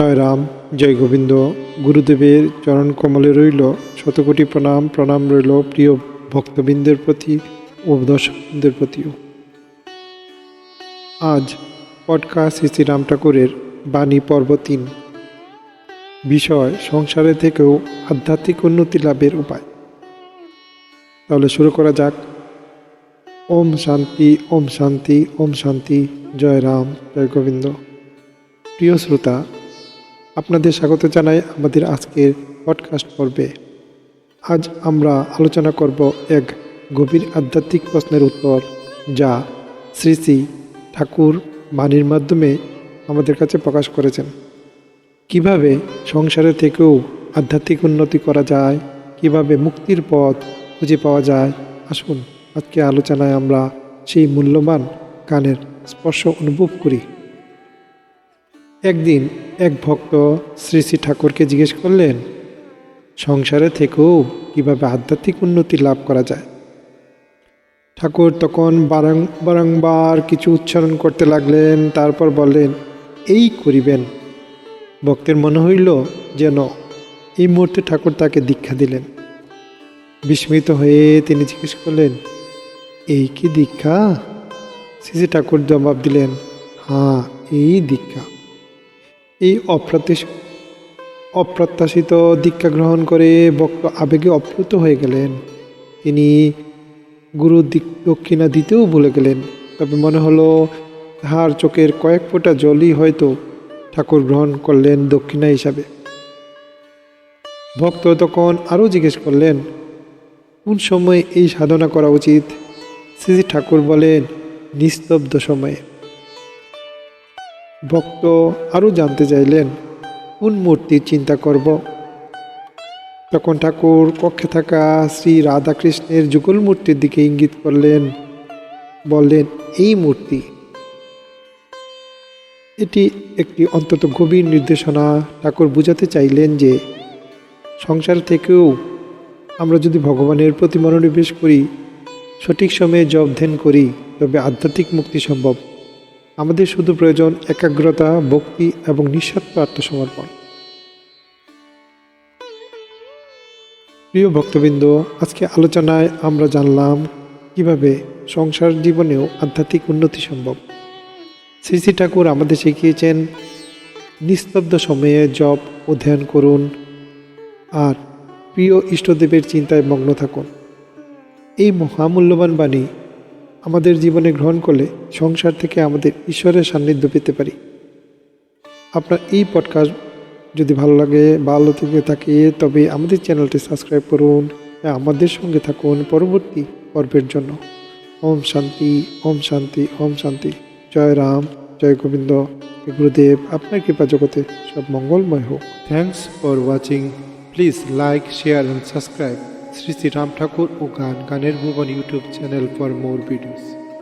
জয় রাম, জয় গোবিন্দ। গুরুদেবের চরণ কমলে রইল, শতকোটি প্রণাম প্রণাম রইল প্রিয় ভক্তবৃন্দের প্রতি ও দর্শকবৃন্দের প্রতিও। আজ পডকাস্ট শ্রী রাম ঠাকুরের বাণী পর্ব তিন। বিষয়, সংসারে থেকেও আধ্যাত্মিক উন্নতি লাভের উপায়। তাহলে শুরু করা যাক। ওম শান্তি ওম শান্তি ওম শান্তি, জয় রাম, জয় গোবিন্দ। প্রিয় শ্রোতা আপনাদের স্বাগত জানাই আমাদের আজকের পডকাস্ট পর্বে। আজ আমরা আলোচনা করব এক গভীর আধ্যাত্মিক প্রশ্নের উত্তর, যা শ্রী শ্রী ঠাকুর বাণীর মাধ্যমে আমাদের কাছে প্রকাশ করেছেন। কীভাবে সংসারে থেকেও আধ্যাত্মিক উন্নতি করা যায়, কীভাবে মুক্তির পথ খুঁজে পাওয়া যায়, আসুন আজকে আলোচনায় আমরা সেই মূল্যবান গানের স্পর্শ অনুভব করি। একদিন এক ভক্ত শ্রী শ্রী ঠাকুরকে জিজ্ঞেস করলেন, সংসারে থেকেও কীভাবে আধ্যাত্মিক উন্নতি লাভ করা যায়? ঠাকুর তখন বারং, বারংবার কিছু উচ্চারণ করতে লাগলেন, তারপর বললেন, এই করিবেন। ভক্তের মনে হইল যেন এই মুহূর্তে ঠাকুর তাকে দীক্ষা দিলেন। বিস্মিত হয়ে তিনি জিজ্ঞেস করলেন, এই কি দীক্ষা? শ্রী ঠাকুর জবাব দিলেন হ্যাঁ এই দীক্ষা। এই অপ্রত্যাশ, অপ্রত্যাশিত দীক্ষা গ্রহণ করে ভক্ত আবেগে অপ্লুত হয়ে গেলেন। তিনি গুরু দিক দক্ষিণা দিতেও ভুলে গেলেন। তবে মনে হলো, তাহার চোখের কয়েক ফোঁটা জলই হয়তো ঠাকুর গ্রহণ করলেন দক্ষিণা হিসাবে। ভক্ত তখন আরও জিজ্ঞেস করলেন, কোন সময় এই সাধনা করা উচিত? শ্রী ঠাকুর বলেন, নিস্তব্ধ সময়ে। ভক্ত আরও জানতে চাইলেন, কোন মূর্তির চিন্তা করব? তখন ঠাকুর কক্ষে থাকা শ্রী রাধাকৃষ্ণের যুগল মূর্তির দিকে ইঙ্গিত করলেন, বললেন, এই মূর্তি, এটি একটি অন্তত গভীর নির্দেশনা। ঠাকুর বুঝাতে চাইলেন যে, সংসার থেকেও আমরা যদি ভগবানের প্রতি মনোনিবেশ করি, সঠিক সময়ে জব ধ্যান করি, তবে আধ্যাত্মিক মুক্তি সম্ভব। আমাদের শুধু প্রয়োজন একাগ্রতা, ভক্তি এবং নিঃস্বার্থ আত্মসমর্পণ। প্রিয় ভক্তবৃন্দ, আজকে আলোচনায় আমরা জানলাম কীভাবে সংসার জীবনেও আধ্যাত্মিক উন্নতি সম্ভব। শ্রী শ্রী ঠাকুর আমাদের শিখিয়েছেন, নিস্তব্ধ সময়ে জপ ও ধ্যান করুন আর প্রিয় ইষ্টদেবের চিন্তায় মগ্ন থাকুন। এই মহামূল্যবান বাণী আমাদের জীবনে গ্রহণ করলে সংসার থেকে আমাদের ঈশ্বরের সান্নিধ্য পেতে পারি। আপনার এই পডকাস্ট যদি ভালো লাগে, ভালো থেকে থাকে, তবে আমাদের চ্যানেলটি সাবস্ক্রাইব করুন আমাদের সঙ্গে থাকুন পরবর্তী পর্বের জন্য। ওম শান্তি ওম শান্তি ওম শান্তি। জয় রাম, জয় গোবিন্দ গুরুদেব। আপনার কৃপা জগতে সব মঙ্গলময় হোক। Thanks for watching please like share and subscribe Shri Shri Ram Thakur ও গান গানের ভুবন YouTube channel for more videos.